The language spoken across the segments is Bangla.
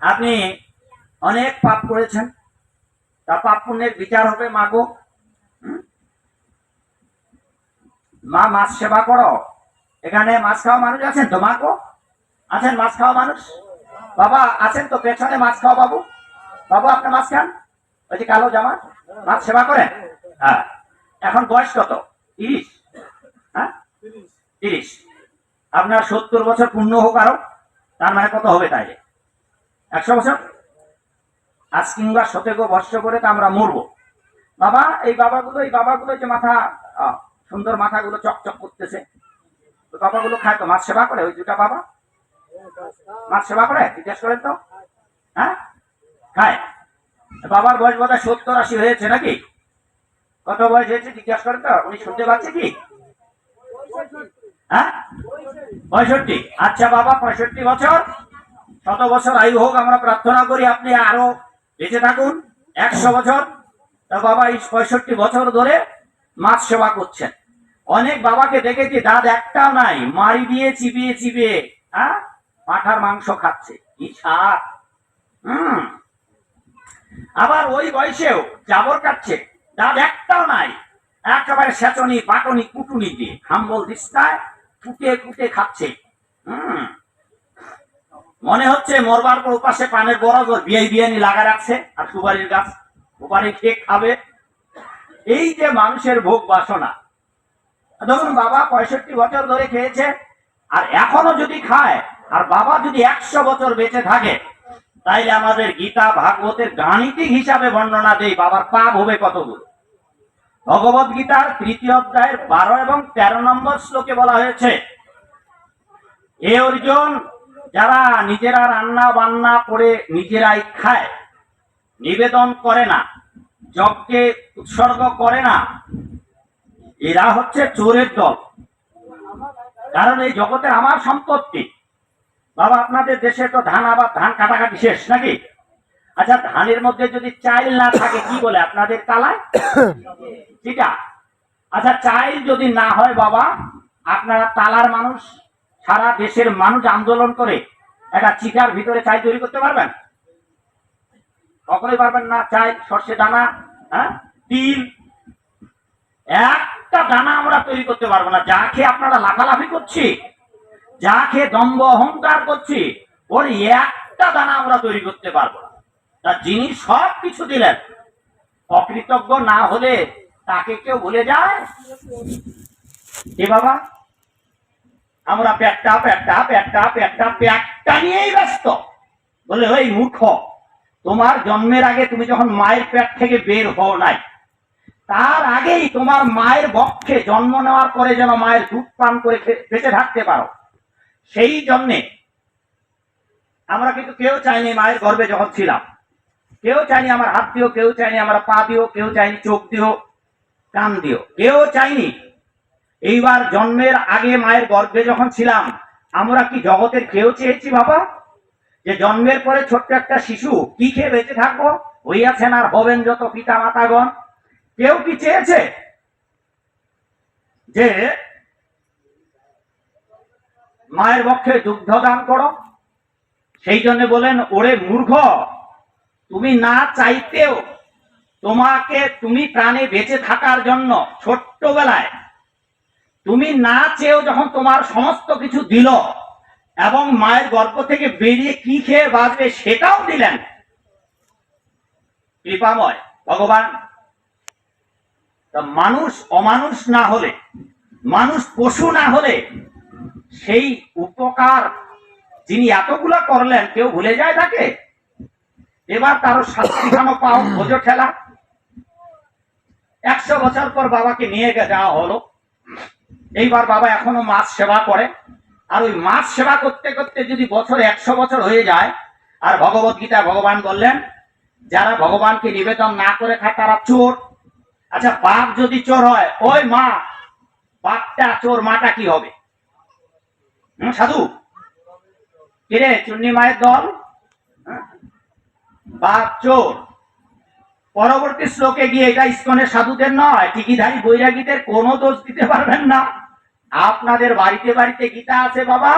আপনি অনেক পাপ করেছেন। তা পাপ পুণ্যের বিচার হবে মাগো। হুম? মা, মাছ সেবা করো। এখানে মাছ খাওয়া মানুষ আছেন তো মাগো? আছেন মাছ খাওয়া মানুষ? বাবা, আছেন তো পেছনে মাছ খাওয়া বাবু? বাবু, আপনি মাছ খান? ওই যে কালো জামা। মাছ সেবা করেন? হ্যাঁ। এখন বয়স কত? তিরিশ। হ্যাঁ? তিরিশ। আপনার সত্তর বছর পূর্ণ হোক আরও, তার মানে কত হবে তাইলে? একশো বছর? আজ কিংবা সতেগো বর্ষ করে তো আমরা মরবো। বাবা, এই বাবাগুলো এই বাবাগুলো যে মাথা সুন্দর মাথাগুলো চকচক করতেছে। বাবাগুলো খায় তো, মাছ সেবা করে ওই দুটা বাবা? মাছ সেবা করে? জিজ্ঞেস করেন তো। হ্যাঁ? খায়। বাবার বয়স বোধ হয় সত্তর আশি হয়েছে নাকি? কত বয়স হয়েছে, জিজ্ঞেস করেন তো। উনি শুনতে পাচ্ছে কি? হ্যাঁ? পঁয়ষট্টি। আচ্ছা বাবা, পঁয়ষট্টি বছর? শত বছর আয়ু হোক আমরা প্রার্থনা করি আপনি আরও বেঁচে থাকুন। একশো বছর। বাবা এই পঁয়ষট্টি বছর ধরে মাছ সেবা করছেন। অনেক বাবাকে দেখেছি, দাঁত একটাও নাই মারি দিয়ে চিবিয়ে চিবিয়ে হ্যাঁ? পাঠার মাংস খাচ্ছে। হুম। আবার ওই বয়সেও জাবর কাটছে, দাঁত একটাও নাই। একেবারে সেচনি পাটনি কুটুনি দিয়ে, হাম্বল দিস্তায় কুটে কুটে খাচ্ছে। হুম। মনে হচ্ছে মরবার পর পাশে পানের বড় গর বিয়ে বিয়ানি লাগা রাখছে আর সুপারির গাছ সুপারি খেয়ে খাবে। এই যে মানুষের ভোগ বাসনা। ধরুন বাবা পঁয়ষট্টি বছর ধরে খেয়েছে আর এখনও যদি খায়, আর বাবা যদি একশো বছর বেঁচে থাকে, তাইলে আমাদের গীতা ভাগবতের গাণিতিক হিসাবে বর্ণনা দেই বাবার পাপ হবে কতগুলো। ভগবত গীতার তৃতীয় অধ্যায়ের বারো এবং তেরো নম্বর শ্লোকে বলা হয়েছে, এ অর্জুন যারা নিজেরা রান্না বান্না করে নিজেরাই খায় নিবেদন করে না যজ্ঞে উৎসর্গ করে না এরা হচ্ছে চোরের দল। কারণ এই জগতের আমার সম্পত্তি। বাবা আপনাদের দেশে তো ধান আবার ধান কাটাকাটি শেষ নাকি? আচ্ছা ধানের মধ্যে যদি চাইল না থাকে কি বলে আপনাদের কালায়? ঠিক আচ্ছা চাইল যদি না হয় বাবা আপনারা তালার মানুষ? সারা দেশের মানুষ আন্দোলন করে একটা চিটার ভিতরে চাই তৈরি করতে পারবেন? কখনোই পারবেন না চাই, সর্ষে দানা হ্যাঁ? তিল। একটা দানা আমরা তৈরি করতে পারব না। যা খেয়ে আপনারা লাফালাফি করছি, যা খেয়ে দম্ভ অহংকার করছি ওর একটা দানা আমরা তৈরি করতে পারব না। তা যিনি সব কিছু দিলেন, অকৃতজ্ঞ না হলে তাকে কেউ ভুলে যায়? এ বাবা? আমরা পেটটা পেটটা পেটটা পেটটা পেটটা নিয়েই ব্যস্ত। বলে ওই মূর্খ, তোমার জন্মের আগে তুমি যখন মায়ের পেট থেকে বের হও নাই, তার আগেই তোমার মায়ের বক্ষে জন্ম নেওয়ার পরে যেন মায়ের দুধ পান করে বেঁচে থাকতে পারো। সেই জন্যে আমরা কিন্তু কেউ চাইনি মায়ের গর্ভে যখন ছিলাম। কেউ চাইনি আমার হাত দিও, কেউ চাইনি আমার পা দিও, কেউ চাইনি চোখ দিও, কান দিও। কেউ চাইনি এইবার জন্মের আগে মায়ের গর্ভে যখন ছিলাম, আমরা কি জগতের কেউ চেয়েছি বাবা? যে জন্মের পরে ছোট্ট একটা শিশু কি খেয়ে বেঁচে থাকব? হইয়াছেন আর হবেন যত পিতা মাতাগণ কেউ কি চেয়েছে যে মায়ের পক্ষে দুগ্ধ দান করো? সেই জন্য বলেন, ওরে মূর্খ, তুমি না চাইতেও তোমাকে তুমি প্রাণে বেঁচে থাকার জন্য ছোট্টবেলায় তুমি না চেয়েও যখন তোমার সমস্ত কিছু দিল এবং মায়ের গর্ভ থেকে বেরিয়ে কি খেয়ে বাঁচবে সেটাও দিলেন। কৃপাময় ভগবান। মানুষ অমানুষ না হলে, মানুষ পশু না হলে, সেই উপকার যিনি এতগুলো করলেন, কেউ ভুলে যায় তাকে? এবার তারও শাস্তি খানো পাও বোঝো ঠেলা। একশো বছর পর বাবাকে নিয়ে যাওয়া হলো। এইবার বাবা এখনও মাছ সেবা করে। আর ওই মাছ সেবা করতে করতে যদি বছর একশো বছর হয়ে যায়, আর ভগবত গীতা ভগবান বললেন, যারা ভগবানকে নিবেদন না করে খায় তারা চোর। আচ্ছা বাপ যদি চোর হয়, ওই মা বাপটা চোর মাটা কি হবে? সাধু? কিরে, চুন্নি মায়ের দল? হ্যাঁ? বাপ চোর। পরবর্তী শ্লোকে গিয়ে এটা ইস্কনের সাধুদের নয় টিকিধারী বৈরাগীদের কোনো দোষ দিতে পারবেন না। আপনাদের বাড়িতে বাড়িতে গীতা আছে বাবা।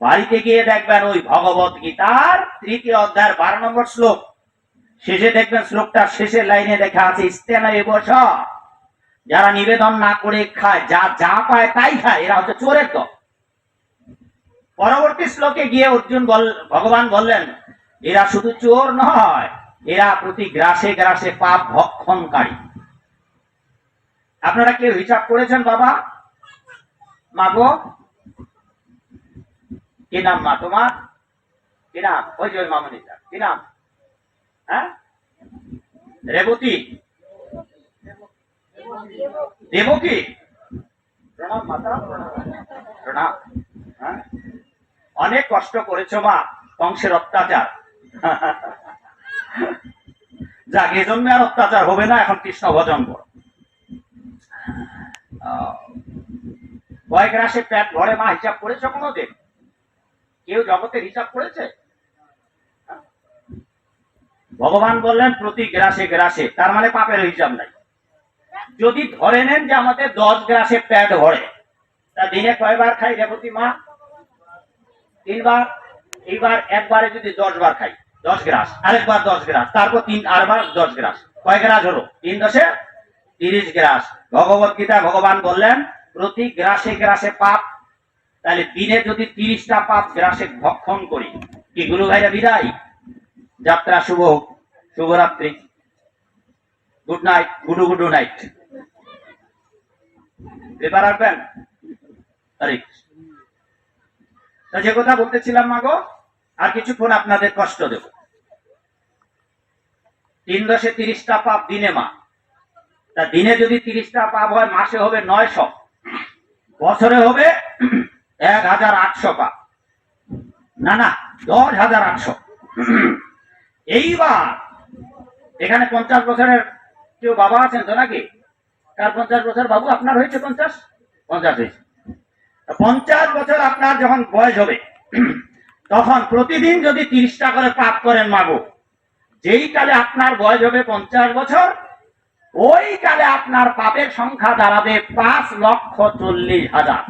বাড়িতে গিয়ে দেখবেন ওই ভগবত গীতার তৃতীয় অধ্যায়ের বারো নম্বর শ্লোক। শেষে দেখবেন শ্লোকটা শেষের লাইনে লেখা আছে ইস্তেনা এবস যারা নিবেদন না করে খায়, যা যা পায় তাই খায়, এরা হচ্ছে চোরের দল। পরবর্তী শ্লোকে গিয়ে অর্জুন বল, ভগবান বললেন, এরা শুধু চোর নয়, এরা প্রতি গ্রাসে গ্রাসে পাপ ভক্ষণকারী। আপনারা কেউ হিসাব করেছেন বাবা? মাগো? কি নাম মা তোমার? কি নাম? ওই যে মামনিটা। কি নাম? হ্যাঁ? রেবতী? দেবকী? প্রণাম মাতা, প্রণাম। হ্যাঁ? অনেক কষ্ট করেছ মা কংসের অত্যাচার। যাক এই জন্য আর অত্যাচার হবে না, এখন কৃষ্ণ ভজন কয়েক রাশে প্যাট ভরে মা হিসাব করেছ কোনোদিন? কেউ জগতের হিসাব করেছে? ভগবান বললেন, প্রতি গ্রাসে গ্রাসে, তার মানে পাপের হিসাব নাই। যদি ধরে নেন যে আমাদের দশ গ্রাসে প্যাট ভরে, তা দিনে কয়বার খাই রেবতী মা? তিনবার? এইবার একবারে যদি দশ বার খাই, দশ গ্রাস, আরেকবার দশ গ্রাস, তারপর তিন, আরবার দশ গ্রাস। কয় গ্রাস হলো? তিন দশে তিরিশ গ্রাস। ভগবত গীতা ভগবান বললেন প্রতি গ্রাসে গ্রাসে পাপ, তাহলে দিনে যদি তিরিশটা পাপ গ্রাসে ভক্ষণ করি, কি গুরু ভাইরা বিদায়? যাত্রা শুভ, শুভরাত্রি। গুড নাইট গুডু গুডু নাইট পেপার হরে তা যে কথা বলতেছিলাম মাগো আর কিছুক্ষণ আপনাদের কষ্ট দেব। তিন দশে তিরিশটা পাপ দিনে মা। তা দিনে যদি তিরিশটা পাপ হয়, মাসে হবে নয় নয়শো। বছরে হবে এক হাজার আটশো পাপ না না, দশ হাজার আটশো। এইবার এখানে পঞ্চাশ বছরের কেউ বাবা আছেন তো নাকি? কার পঞ্চাশ বছর? বাবু, আপনার হয়েছে পঞ্চাশ? পঞ্চাশ হয়েছে। পঞ্চাশ বছর আপনার যখন বয়স হবে, তখন প্রতিদিন যদি তিরিশটা করে পাপ করেন মাগো, যেই কালে আপনার বয়স হবে পঞ্চাশ বছর ওই কালে আপনার পাপের সংখ্যা দাঁড়াবে পাঁচ লক্ষ চল্লিশ হাজার।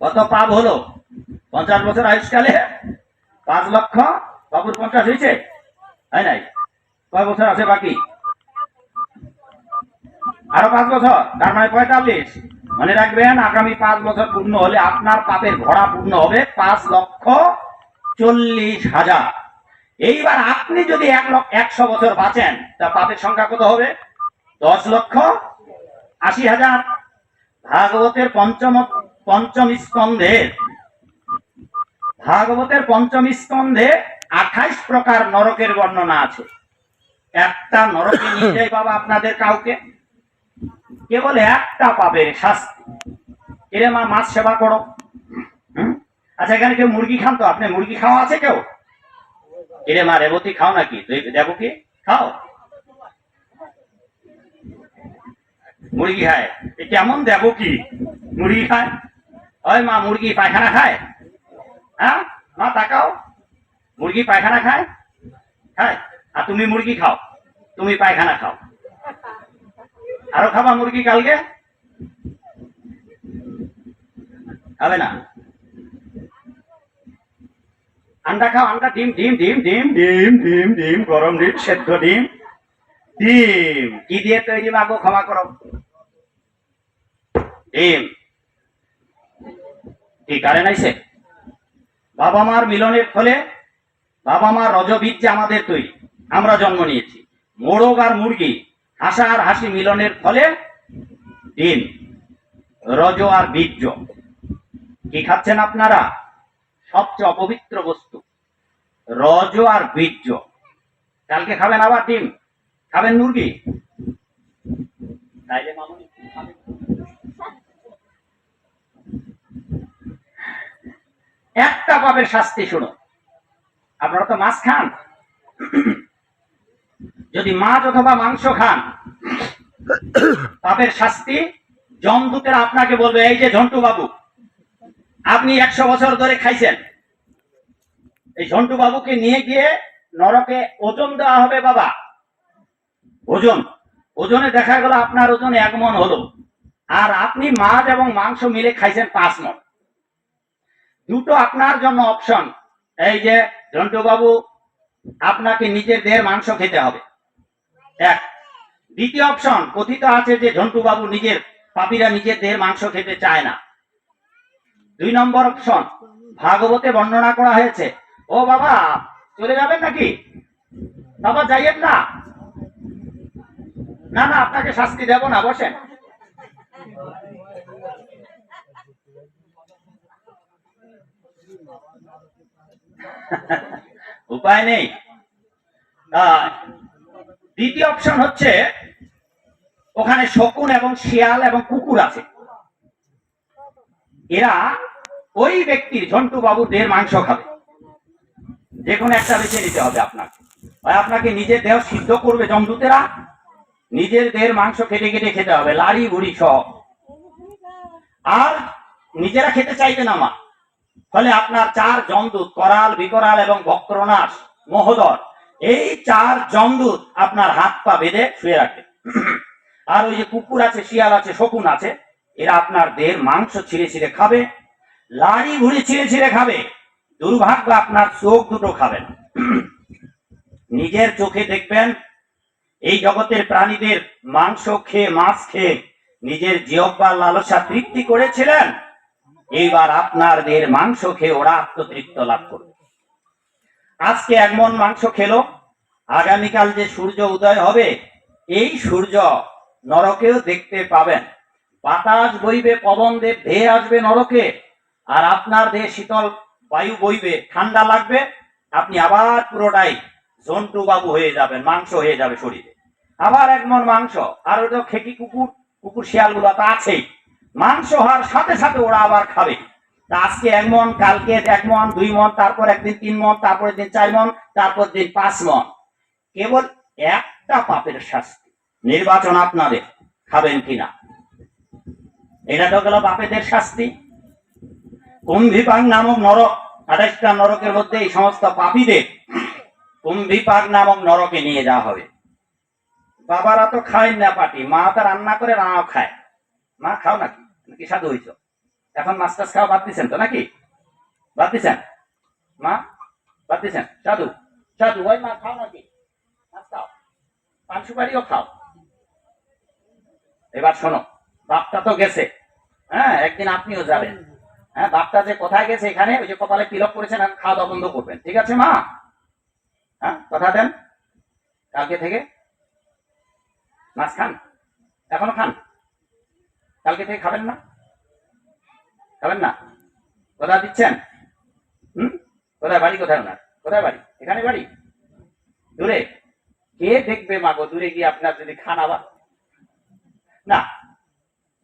কত পাপ হলো? পঞ্চাশ বছর আয়ুষ্কালে? পাঁচ লক্ষ? বাবুর পঞ্চাশ হয়েছে? তাই নাই? কয় বছর আছে বাকি? আরও পাঁচ বছর, তার মানে পঁয়তাল্লিশ। মনে রাখবেন, আগামী পাঁচ বছর পূর্ণ হলে আপনার পাপের ঘোড়া পূর্ণ হবে পাঁচ লক্ষ চল্লিশ হাজার। এইবার আপনি যদি এক লক্ষ একশো বছর বাঁচেন তা পাপের সংখ্যা কত হবে? দশ লক্ষ আশি হাজার। ভাগবতের পঞ্চম পঞ্চম স্কন্ধে ভাগবতের পঞ্চম স্কন্ধে আঠাইশ প্রকার নরকের বর্ণনা আছে। একটা নরকে নিয়ে যায় বাবা আপনাদের কাউকে। কেবল একটা পাবের শাস্তি। এরে মা মাছ সেবা করো? আচ্ছা এখানে কেউ মুরগি খান তো? আপনি মুরগি খাওয়া আছে কেউ? এরে মা, রেবতী খাও নাকি? তুই দেবো কি খাও? মুরগি খায়। এ কেমন দেবো কি মুরগি খায়? ওই মা, মুরগি পায়খানা খায়? হ্যাঁ? মা, তাকাও। মুরগি পায়খানা খায়? খায়? আর তুমি মুরগি খাও। তুমি পায়খানা খাও। আরও খাবা মুরগি কালকে? হবে না? আন্ডা খাও আন্ডা ডিম ডিম ডিম ডিম। ডিম ডিম ডিম গরম ডিম সেদ্ধ ডিম। ডিম। কি দিয়ে তৈরি মাগো ক্ষমা করো। ডিম। কি কারেন্ট আইছে বাবা মার মিলনের ফলে বাবা মার রজবীর্যে আমাদের তৈরি আমরা জন্ম নিয়েছি। মোরগ আর মুরগি হাসা আর হাসি মিলনের ফলে ডিম রজ আর বীর্য। কি খাচ্ছেন আপনারা? সবচেয়ে অপবিত্র বস্তু। রজ আর বীর্য। কালকে খাবেন আবার ডিম? খাবেন মুরগি? একটা পাবের শাস্তি শুনো আপনারা তো মাছ খান। যদি মাছ অথবা মাংস খান, পাপের শাস্তি জমদূতেরা আপনাকে বলবে, এই যে ঝন্টু বাবু আপনি একশো বছর ধরে খাইছেন। এই ঝন্টু বাবুকে নিয়ে গিয়ে নরকে ওজন দেওয়া হবে বাবা। ওজন। ওজনে দেখা গেল আপনার ওজন এক মন হলো। আর আপনি মাছ এবং মাংস মিলে খাইছেন পাঁচ মন দুটো আপনার জন্য অপশন। এই যে ঝন্টু বাবু আপনাকে নিজের দেহের মাংস খেতে হবে। এক। দ্বিতীয় অপশন, কথিত আছে যে ঝন্টু বাবু নিজের পাপিরা নিজের দেহের মাংস খেতে চায় না। দুই নম্বর অপশন, ভাগবতে বর্ণনা করা হয়েছে। ও বাবা, চলে যাবেন নাকি? বাবা, যাইয়েন না। না না, আপনাকে শাস্তি দেব না, বসেন। উপায় নেই। দ্বিতীয় অপশন হচ্ছে, ওখানে শকুন এবং শিয়াল এবং কুকুর আছে। এরা ওই ব্যক্তির ঝন্টু বাবু দেহের মাংস খাবে। যে কোনো একটা বেছে নিতে হবে আপনাকে। আপনাকে নিজের দেহ সিদ্ধ করবে জমদূতেরা। নিজের দেহের মাংস কেটে কেটে খেতে হবে, লাড়ি বুড়ি সহ আর নিজেরা খেতে চাইবে না মা। ফলে আপনার চার জমদূত, করাল, বিকরাল এবং বক্রনাশ, মহোদর, এই চার জমদূত আপনার হাত পা বেঁধে শুয়ে রাখে আর ওই যে কুকুর আছে, শিয়াল আছে, শকুন আছে, এরা আপনার দেহের মাংস ছিঁড়ে ছিঁড়ে খাবে। লাড়ি ঘুরে ছিঁড়ে ছিঁড়ে খাবে। দুর্ভাগ্য আপনার চোখ দুটো খাবেন। নিজের চোখে দেখবেন, এই জগতের প্রাণীদের মাংস খেয়ে, মাছ খেয়ে নিজের জিহ্বার লালসা তৃপ্তি করেছিলেন, এইবার আপনার দেহের মাংস খেয়ে ওরা আত্মতৃপ্ত লাভ করবে। আজকে এক মন মাংস খেলো, আগামীকাল যে সূর্য উদয় হবে, এই সূর্য নরকেও দেখতে পাবেন। বাতাস বইবে, পবন দেব, ধেয়ে আসবে নরকে। আর আপনার দেহে শীতল বায়ু বইবে, ঠান্ডা লাগবে, আপনি আবার পুরোটাই জন্টু বাবু হয়ে যাবেন, মাংস হয়ে যাবে শরীরে। আবার একমন মাংস, আর ওই তো খেকি কুকুর কুকুর শিয়ালগুলো তো আছেই। মাংস হওয়ার সাথে সাথে ওরা আবার খাবে। আজকে এক মন, কালকে এক মন, দুই মন, তারপর একদিন তিন মন তারপর দিন চার মন, তারপর দিন পাঁচ মন। কেবল একটা পাপের শাস্তি, নির্বাচন আপনাদের, খাবেন কিনা? এটা তো গেল বাপেদের শাস্তি। কুম্ভিপাক নামক নরক, আঠাশটা নরকের মধ্যে এই সমস্ত পাপীদের কুম্ভিপাক নামক নরকে নিয়ে যাওয়া হবে। বাবারা তো খায় না পাটি, মা তো রান্না করে রাও খায়। মা, খাও নাকি? নাকি সাধু হইছ? এখন মাছ টাছ খাওয়া বাদ দিচ্ছেন তো নাকি? বাদ দিচ্ছেন মা, বাদ দিচ্ছেন সাধু? সাধু, ওই মা, খাও নাকি? মাছ খাও। পান সুপারিও খাও। এবার শোনো, বাপটা তো গেছে। হ্যাঁ একদিন আপনিও যাবেন। হ্যাঁ বাপটা যে কোথায় গেছে এখানে, ওই যে কপালে তিলক করেছেন এখন খাওয়া দাওয়া বন্ধ করবেন। ঠিক আছে, মা? হ্যাঁ কথা দেন। কালকে থেকে? মাছ খান? এখনও খান? কালকে থেকে খাবেন না? খাবেন না? কথা দিচ্ছেন? হুম? কোথায় বাড়ি, কোথায় ওনার? কোথায় বাড়ি? এখানে বাড়ি? দূরে? কে দেখবে মাগো দূরে গিয়ে আপনার যদি খান আবার। না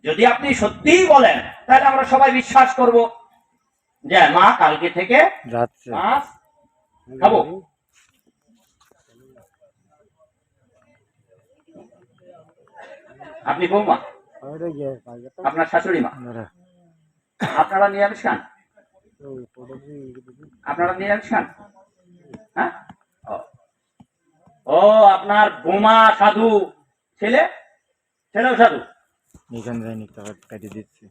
যদি আপনি সত্যিই বলেন তাহলে আমরা সবাই বিশ্বাস করব যে মা কালকে থেকে মাছ খাব। আপনি বৌমা? আপনার শাশুড়ি মা? আপনারা নিরামিষ খান? ফটো আপনারা নিরামিষ খান? হ্যাঁ? ও। ও আপনার বোমা সাধু। ছেলে? ছেলেও সাধু? এখান যায়নি টাকা কাটিয়ে দিচ্ছি।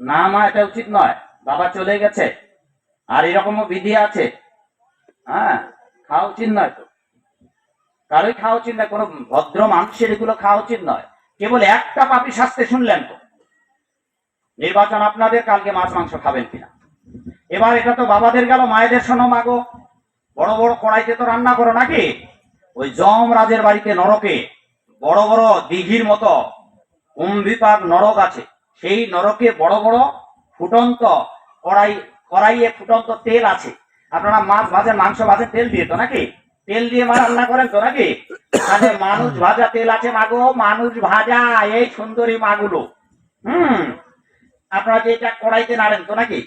না মা এটা উচিত নয়, বাবা চলে গেছে, আর এরকমও বিধি আছে। হ্যাঁ খাওয়া উচিত নয় তো। কারোই খাওয়া উচিত নয়, কোনো ভদ্র মানুষের এগুলো খাওয়া উচিত নয়। কেবল একটা পাপি শাস্তে শুনলেন তো। নির্বাচন আপনাদের, কালকে মাছ মাংস খাবেন কিনা। এবার এটা তো বাবাদের গেল, মায়েদের শোনো মাগো বড় বড় কড়াইতে তো রান্না করো নাকি? ওই যম রাজের বাড়িতে নরকে, বড় বড় দিঘির মতো কুম্ভিপাক নরক আছে। সেই নরকে বড় বড় ফুটন্ত কড়াই, কড়াইয়ে ফুটন্ত তেল আছে। আপনারা মাছ ভাজেন মাংস ভাজেন তেল দিয়ে তো নাকি? তেল দিয়ে মা রান্না করেন তো নাকি? তাহলে মানুষ ভাজা তেল আছে মাগো, মানুষ ভাজা এই সুন্দরী মাগুলো। হুম, আপনারা যে এটা কড়াইতে নাড়েন তো নাকি?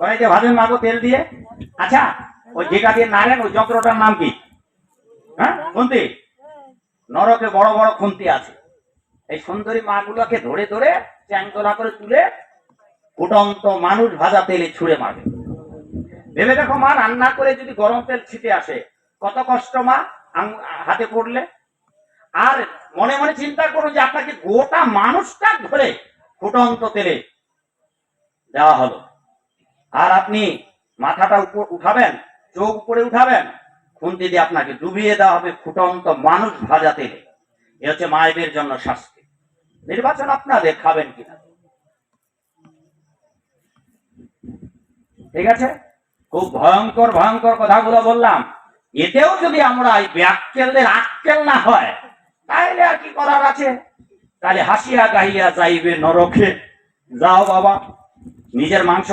কড়াইতে ভাজেন মাগো তেল দিয়ে। আচ্ছা ওই যেটা দিয়ে নাড়েন, ওই যন্ত্রটার নাম কি? হ্যাঁ? খুন্তি? নরকে বড় বড় খুন্তি আছে। এই সুন্দরী মাগুলোকে ধরে ধরে চ্যাংতলা করে তুলে ফুটন্ত মানুষ ভাজা তেলে ছুঁড়ে মারবে। ভেবে দেখো মা, রান্না করে যদি গরম তেল ছিটে আসে, কত কষ্ট মা হাতে পড়লে। আর মনে মনে চিন্তা করো যে আপনাকে গোটা মানুষটা ধরে ফুটন্ত তেলে দেওয়া হলো। আর আপনি মাথাটা উপর উঠাবেন, চোখ উপরে উঠাবেন খুন্তি দিয়ে আপনাকে ডুবিয়ে দেওয়া হবে ফুটন্ত মানুষ ভাজা তেলে এ হচ্ছে মায়েদের জন্য শাস্তি। নির্বাচন আপনাদের খাবেন কিনা? ঠিক আছে? খুব ভয়ঙ্কর ভয়ঙ্কর কথাগুলো বললাম। এতেও যদি আমরা এই ব্যাক্কেলদের আক্কেল না হয়, তাহলে আর কি করার আছে? তাহলে হাসিয়া গাহিয়া যাইবে নরকে। যাও বাবা, নিজের মাংস